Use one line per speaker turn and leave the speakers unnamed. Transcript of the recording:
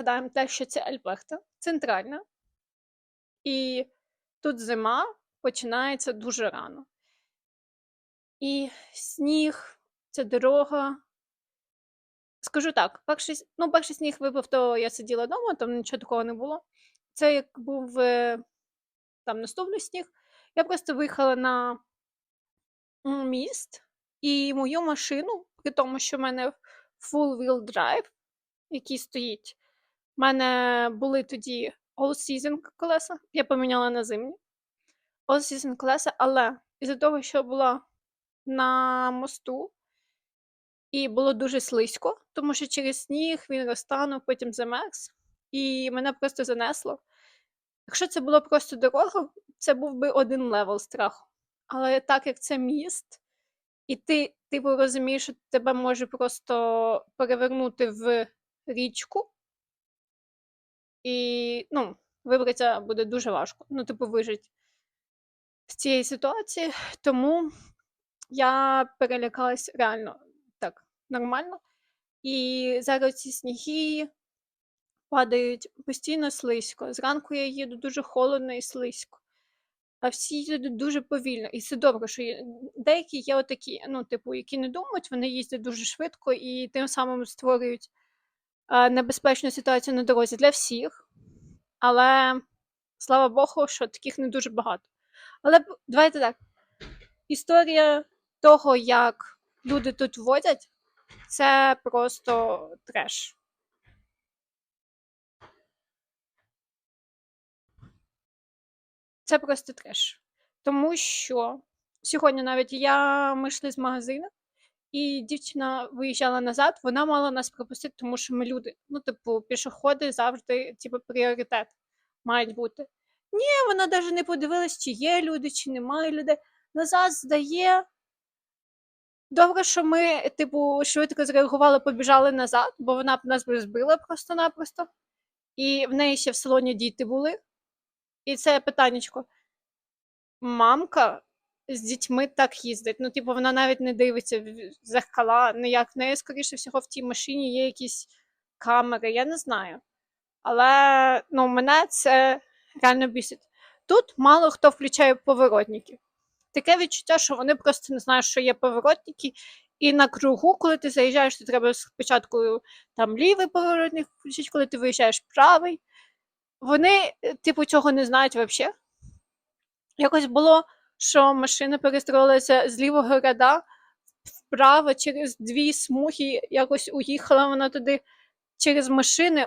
Згадаємо те, що це Альберта, центральна, і тут зима починається дуже рано. І сніг, ця дорога. Скажу так, перший, ну, перший сніг випав, то я сиділа вдома, там нічого такого не було. Це як був е, там наступний сніг. Я просто виїхала на міст, і мою машину, при тому, що в мене full wheel drive, який стоїть, в мене були тоді all season колеса, я поміняла на зимні. All season колеса, але із-за того, що була на мосту, і було дуже слизько, тому що через сніг він розтанув, потім замерз, і мене просто занесло. Якщо це було просто дорога, це був би один левел страху. Але так як це міст, і ти, типу, розумієш, що тебе може просто перевернути в річку, і ну, вибратися буде дуже важко. Ну, типу, вижити з цієї ситуації. Тому я перелякалась реально так нормально. І зараз ці сніги падають постійно слизько. Зранку я їду дуже холодно і слизько. А всі їдуть дуже повільно. І це добре, що є. деякі є отакі, ну, типу, які не думають, вони їздять дуже швидко і тим самим створюють небезпечну ситуацію на дорозі для всіх. Але слава Богу, що таких не дуже багато. Але давайте так. Історія того, як люди тут водять, це просто треш. Це просто треш. Тому що сьогодні навіть я ми йшли з магазину, і дівчина виїжджала назад, вона мала нас пропустити, тому що ми люди. Ну, типу, пішоходи завжди, типу, пріоритет мають бути. Ні, вона навіть не подивилась, чи є люди, чи немає людей. Назад здає. Добре, що ми, типу, швидко зреагували, побіжали назад, бо вона б нас збила просто-напросто. І в неї ще в салоні діти були. І це питаннячко. Мамка з дітьми так їздить. Ну, типу, вона навіть не дивиться в зеркала, ніяк. В неї, скоріше всього, в тій машині є якісь камери, я не знаю. Але ну, мене це реально бісить. Тут мало хто включає поворотники. Таке відчуття, що вони просто не знають, що є поворотники, і на кругу, коли ти заїжджаєш, то треба спочатку там лівий поворотник включити, коли ти виїжджаєш правий. Вони, е, типу, цього не знають взагалі. Якось було, що машина перестроїлася з лівого ряда вправо через дві смуги, якось уїхала вона туди через машини.